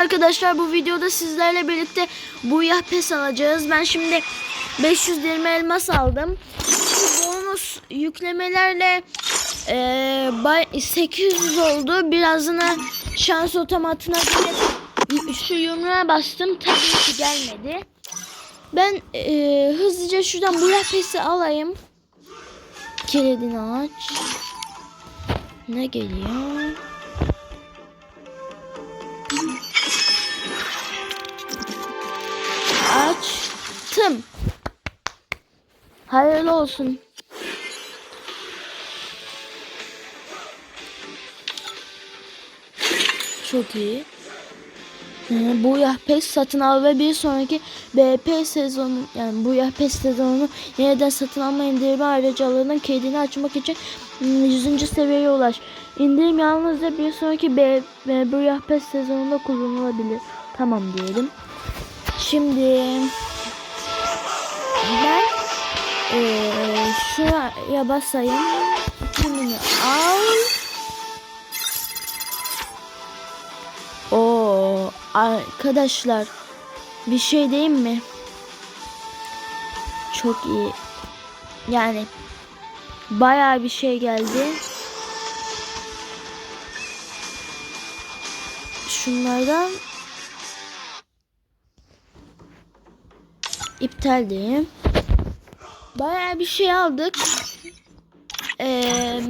Arkadaşlar bu videoda sizlerle birlikte bu yah pes alacağız. Ben şimdi 520 elmas aldım. Şu bonus yüklemelerle e, bay- 800 oldu. Birazını şans otomatına şu yumruğa bastım. Tabii ki gelmedi. Ben e, hızlıca şuradan bu yah pesi alayım. Kilidini aç. Ne geliyor? Açtım. Hayırlı olsun. Çok iyi. Ee, bu Yahpes satın al ve bir sonraki BP sezonu yani bu Yahpes sezonunu yeniden satın alma indirimi ayrıcalığının kedini açmak için hmm, 100. seviyeye ulaş. İndirim yalnızca bir sonraki B, B bu Yahpes sezonunda kullanılabilir. Tamam diyelim. Şimdi ben eee şuraya basayım. Kimini al. Oo arkadaşlar bir şey diyeyim mi? Çok iyi. Yani bayağı bir şey geldi. Şunlardan iptal diyeyim. Bayağı bir şey aldık. Ee,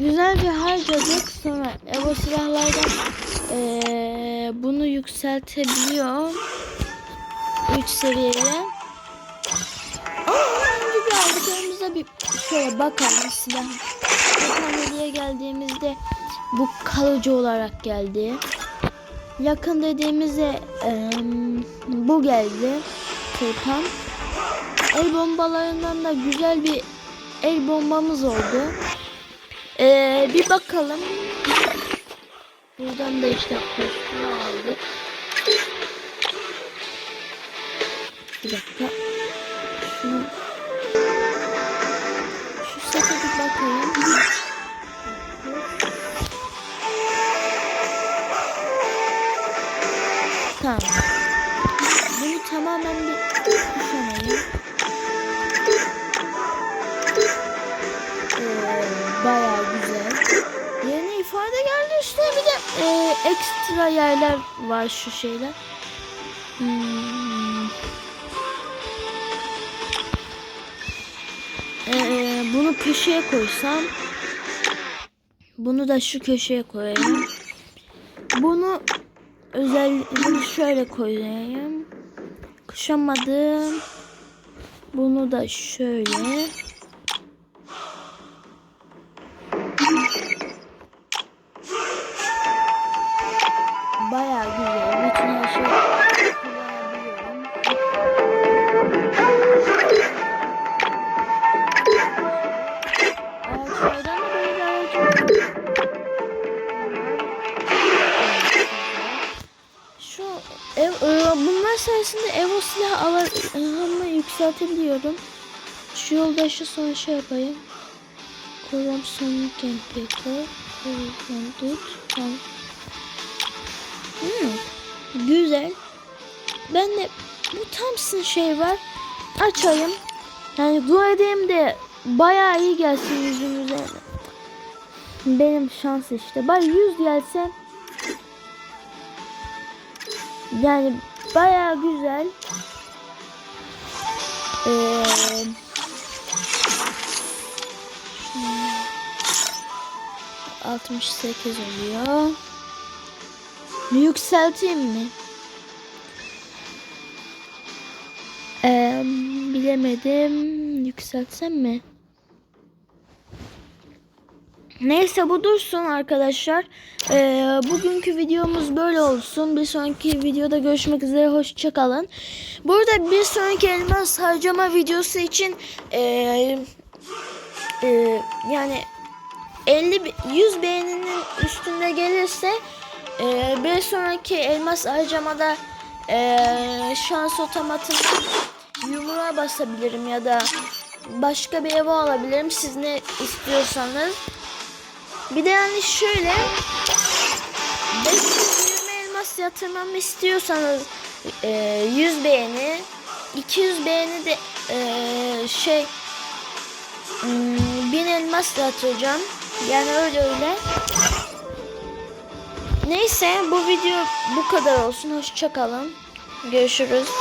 güzelce harcadık. Sonra Evo silahlardan ee, bunu yükseltebiliyor. 3 seviyeye. Ama önce bir aldıklarımıza bir şöyle bakalım silah. Yapaneliğe geldiğimizde bu kalıcı olarak geldi. Yakın dediğimizde ee, bu geldi. Tırpan. El bombalarından da güzel bir el bombamız oldu. Ee, bir bakalım. Buradan da işte kostümü aldık. Bir dakika. Şunu şu sete bir bakayım. Tamam. Bunu tamamen bir kuşamayayım. Ee, bayağı güzel. Yeni ifade geldi üstüne bir de e, ekstra yerler var şu şeyler. Hmm. Ee, bunu köşeye koysam bunu da şu köşeye koyayım. Bunu özel bunu şöyle koyayım. Kuşamadım. Bunu da şöyle. Ev, e, bunlar sayesinde Evo silah alanımı yükseltebiliyorum. Şu yoldaşı sonra şey yapayım. Sonic MPK. Korum Dut. Tamam. Hmm, güzel. Ben de bu Thompson şey var. Açayım. Yani dua edeyim de bayağı iyi gelsin yüzümüze. Benim şans işte. Bari 100 gelse yani bayağı güzel. Ee, hmm, 68 oluyor. Yükselteyim mi? Ee, bilemedim. Yükseltsem mi? Neyse bu dursun arkadaşlar. Ee, bugünkü videomuz böyle olsun. Bir sonraki videoda görüşmek üzere. Hoşçakalın. Burada bir sonraki elmas harcama videosu için ee, ee, yani 50 bi- 100 beğeninin üstünde gelirse ee, bir sonraki elmas harcamada ee, şans otomatına yumruğa basabilirim ya da başka bir eve alabilirim. Siz ne istiyorsanız. Bir de yani şöyle 500 elmas yatırmamı istiyorsanız e, 100 beğeni 200 beğeni de e, şey hmm, 1000 elmas yatıracağım. Yani öyle öyle. Neyse bu video bu kadar olsun. Hoşçakalın. Görüşürüz.